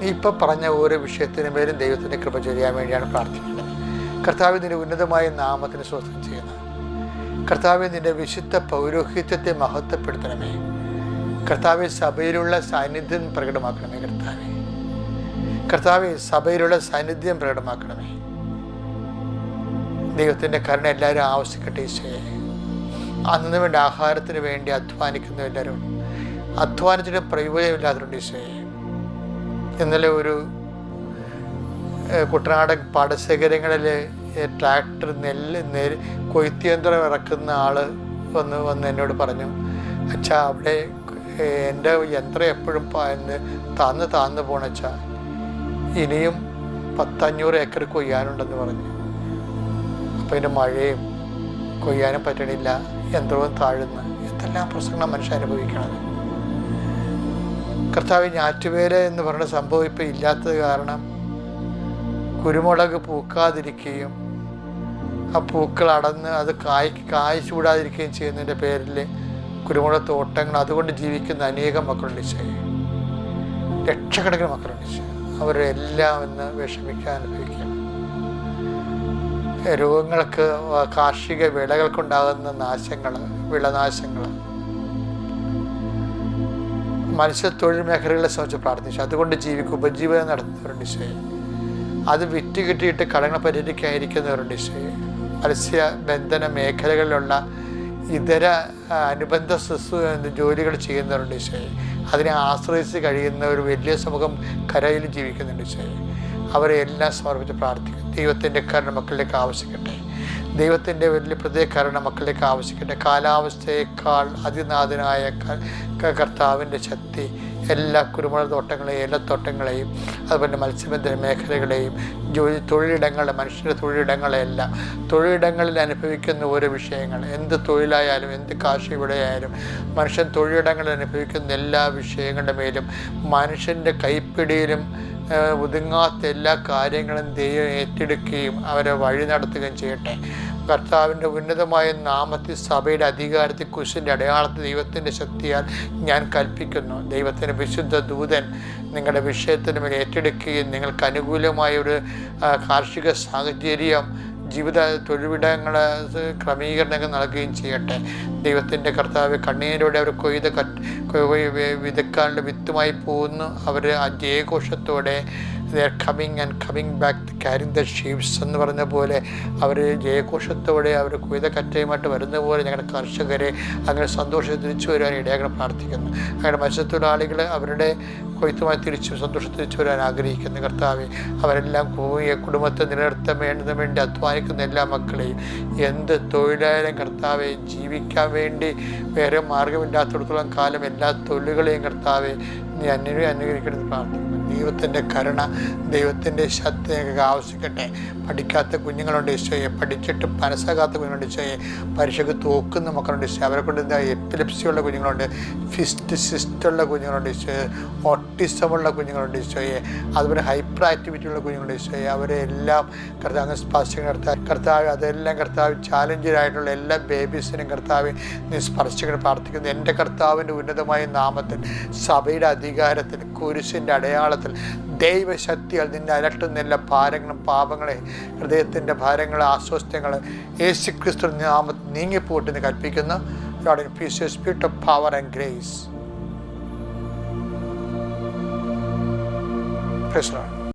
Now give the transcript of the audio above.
നീ ഇപ്പം പറഞ്ഞ ഓരോ വിഷയത്തിന് മേലും ദൈവത്തിന്റെ കൃപ ചൊരിയാൻ വേണ്ടിയാണ് പ്രാർത്ഥിക്കുന്നത്. കർത്താവ് നിന്റെ ഉന്നതമായ നാമത്തിന് സ്വസ്ഥം ചെയ്യുന്നത് കർത്താവ് നിന്റെ വിശുദ്ധ പൗരോഹിത്യത്തെ മഹത്വപ്പെടുത്തണമേ. കർത്താവ് സഭയിലുള്ള സാന്നിധ്യം പ്രകടമാക്കണമേ കർത്താവെ. കർത്താവ് സഭയിലുള്ള സാന്നിധ്യം പ്രകടമാക്കണമേ. ദൈവത്തിന്റെ കരുണ എല്ലാവരും ആവശ്യക്കട്ടെ ഈശോയെ. അന്നു വേണ്ട ആഹാരത്തിന് വേണ്ടി അധ്വാനിക്കുന്ന എല്ലാവരും അധ്വാനത്തിന് പ്രയോജനമില്ലാത്തതുണ്ട് ഈശോയെ. ഇന്നലെ ഒരു കുട്ടനാട് പാടശേഖരങ്ങളിൽ ട്രാക്ടർ നെല്ല് നെൽ കൊയ്ത്തിയന്ത്രം ഇറക്കുന്ന ആൾ വന്ന് വന്ന് എന്നോട് പറഞ്ഞു അച്ഛാ അവിടെ എന്റെ യന്ത്രം എപ്പോഴും താന്ന് താന്ന് പോണച്ചാ ഇനിയും പത്തഞ്ഞൂറ് ഏക്കർ കൊയ്യാനുണ്ടെന്ന് പറഞ്ഞു. അപ്പോൾ അതിന്റെ മഴയും കൊയ്യാനും പറ്റണില്ല യന്ത്രവും താഴുന്നു. എന്തെല്ലാം പ്രശ്നങ്ങളാണ് മനുഷ്യൻ അനുഭവിക്കണത്. കർത്താവ് ഞാറ്റുവേല എന്ന് പറയുന്ന സംഭവം ഇപ്പം ഇല്ലാത്തത് കാരണം കുരുമുളക് പൂക്കാതിരിക്കുകയും ആ പൂക്കൾ അടന്ന് അത് കായ് കായ് ചൂടാതിരിക്കുകയും ചെയ്യുന്നതിന്റെ പേരിൽ കുരുമുളക് തോട്ടങ്ങൾ അതുകൊണ്ട് ജീവിക്കുന്ന അനേകം മക്കളുണ്ട് ചെയ്യും ലക്ഷക്കണക്കിന് മക്കളുണ്ട് അവരെല്ലാം ഇന്ന് വിഷമിക്കാൻ അനുഭവിക്കുകയാണ്. രോഗങ്ങൾക്ക് കാർഷിക വിളകൾക്കുണ്ടാകുന്ന നാശങ്ങൾ വിളനാശങ്ങൾ മത്സ്യത്തൊഴിൽ മേഖലകളെ സംബന്ധിച്ച് പ്രാർത്ഥിച്ചു. അതുകൊണ്ട് ജീവിക്കും ഉപജീവനം നടത്തുന്നവരുണ്ട് ഈശോയെ അത് വിറ്റ് കിട്ടിയിട്ട് കടങ്ങൾ പരിഹരിക്കാതിരിക്കുന്നവരുണ്ട് ഈശോയെ മത്സ്യബന്ധന മേഖലകളിലുള്ള ഇതര അനുബന്ധ ജോലികൾ ചെയ്യുന്നവരുണ്ട് ഈശോയെ അതിനെ ആശ്രയിച്ച് കഴിയുന്ന ഒരു വലിയ സമൂഹം കരയിൽ ജീവിക്കുന്നുണ്ട് ഈശോയെ അവരെ എല്ലാം സമർപ്പിച്ച് പ്രാർത്ഥിക്കും ദൈവത്തിന്റെ കരുണ മക്കളിലേക്ക് ആവശ്യിക്കട്ടെ ദൈവത്തിന്റെ വലിയ പ്രത്യേക കരുണ മക്കളിലേക്ക് ആവശ്യിക്കട്ടെ കാലാവസ്ഥയേക്കാൾ അതിനാഥനായ കർത്താവിന്റെ ശക്തി എല്ലാ കുരുമുളക് തോട്ടങ്ങളെയും ഏലത്തോട്ടങ്ങളെയും അതുപോലെ മത്സ്യബന്ധന മേഖലകളെയും ജോലി തൊഴിലിടങ്ങളെ മനുഷ്യരുടെ തൊഴിലിടങ്ങളെല്ലാം തൊഴിലിടങ്ങളിൽ അനുഭവിക്കുന്ന ഓരോ വിഷയങ്ങൾ എന്ത് തൊഴിലായാലും എന്ത് കാർഷിക വിളയായാലും മനുഷ്യൻ തൊഴിലിടങ്ങളിൽ അനുഭവിക്കുന്ന എല്ലാ വിഷയങ്ങളുടെ മേലും മനുഷ്യന്റെ കൈപ്പിടിയിലും ഒതുങ്ങാത്ത എല്ലാ കാര്യങ്ങളും ദൈവം ഏറ്റെടുക്കുകയും അവരെ വഴി നടത്തുകയും ചെയ്യട്ടെ. കർത്താവിന്റെ ഉന്നതമായ നാമത്തിൽ സഭയുടെ അധികാരത്തിൽ കുശിന്റെ അടയാളത്തിൽ ദൈവത്തിന്റെ ശക്തിയാൽ ഞാൻ കൽപ്പിക്കുന്നു. ദൈവത്തിന്റെ വിശുദ്ധ ദൂതൻ നിങ്ങളുടെ വിഷയത്തിന് മേൽ ഏറ്റെടുക്കുകയും നിങ്ങൾക്ക് അനുകൂലമായ ഒരു കാർഷിക സാഹചര്യം ജീവിത തൊഴിലിടങ്ങൾ ക്രമീകരണങ്ങൾ നൽകുകയും ചെയ്യട്ടെ. ദൈവത്തിന്റെ കർത്താവ് കണ്ണീരോടെ അവർ കൊയ്ത് കറ്റ് കൊയ് വി- വിതക്കാനുള്ള വിത്തുമായി പോകുന്നു അവർ ആ ജയഘോഷത്തോടെ coming and coming back carrying the sheeps എന്ന് പറഞ്ഞ പോലെ അവർ ജയഘോഷത്തോടെ അവർ കുയതക്കറ്റയുമായിട്ട് കറ്റയുമായിട്ട് വരുന്ന പോലെ ഞങ്ങളുടെ കർഷകരെ അങ്ങനെ സന്തോഷത്തിൽ തിരിച്ചു വരുവാൻ ഇടയാകണം പ്രാർത്ഥിക്കുന്നു. അങ്ങനെ മത്സ്യത്തൊഴിലാളികൾ അവരുടെ കൊയ്ത്തുമായി തിരിച്ചു സന്തോഷത്തിൽ തിരിച്ചു വരാൻ ആഗ്രഹിക്കുന്നു. കർത്താവെ അവരെല്ലാം പോയി കുടുംബത്തെ നിലനിർത്താൻ വേണ്ടതിന് വേണ്ടി അധ്വാനിക്കുന്ന എല്ലാ മക്കളെയും എന്ത് തൊഴിലായാലും കർത്താവെ ജീവിക്കാൻ വേണ്ടി വേറെ മാർഗമില്ലാത്തിടത്തോളം കാലം എല്ലാ തൊഴിലുകളെയും കർത്താവെ നീ അന്വ അനുകരിക്കണമെന്ന് പ്രാർത്ഥിക്കുന്നു. ദൈവത്തിന്റെ കരുണ ദൈവത്തിന്റെ ശക്തി ഞങ്ങൾക്ക് ആവശ്യിക്കട്ടെ പഠിക്കാത്ത കുഞ്ഞുങ്ങളുണ്ട് ഈശോയെ. പഠിച്ചിട്ട് മനസ്സാകാത്ത കുഞ്ഞുങ്ങളുണ്ട് ഈശോയെ. പരീക്ഷയ്ക്ക് തോക്കുന്ന മക്കളുണ്ട് ഈശോ അവരെ കൊണ്ട് എന്താ എപ്പിലിപ്സിയുള്ള കുഞ്ഞുങ്ങളുണ്ട്. ഫിസ്റ്റ് സിസ്റ്റുള്ള കുഞ്ഞുങ്ങളുണ്ട് ഈശോയെ. ഓട്ടിസമുള്ള കുഞ്ഞുങ്ങളുണ്ട് ഈശോയെ. അതുപോലെ ഹൈപ്പർ ആക്ടിവിറ്റി ഉള്ള കുഞ്ഞുങ്ങളുണ്ട് ഈശോയെ. അവരെ എല്ലാം കർത്താവ് സ്പർശം കർത്താവ് കർത്താവ് അതെല്ലാം കർത്താവ് ചാലഞ്ചറായിട്ടുള്ള എല്ലാ ബേബീസിനും കർത്താവ് നീ സ്പർശിക്കണം. പ്രാർത്ഥിക്കുന്നു. എന്റെ കർത്താവിന്റെ ഉന്നതമായ നാമത്തിൽ സഭയുടെ അധികാരത്തിൽ കുരിശിന്റെ അടയാളത്തിൽ ദൈവശക്തിയാൽ നിന്നെ അലട്ടുന്ന എല്ലാ ഭാരങ്ങളും പാപങ്ങളെ ഹൃദയത്തിന്റെ ഭാരങ്ങളെ അസ്വസ്ഥങ്ങൾ യേശു ക്രിസ്തു നാമത്തിൽ നീങ്ങിപ്പോട്ടെന്ന് കൽപ്പിക്കുന്നു Lord, infuse you spirit of power and grace Lord.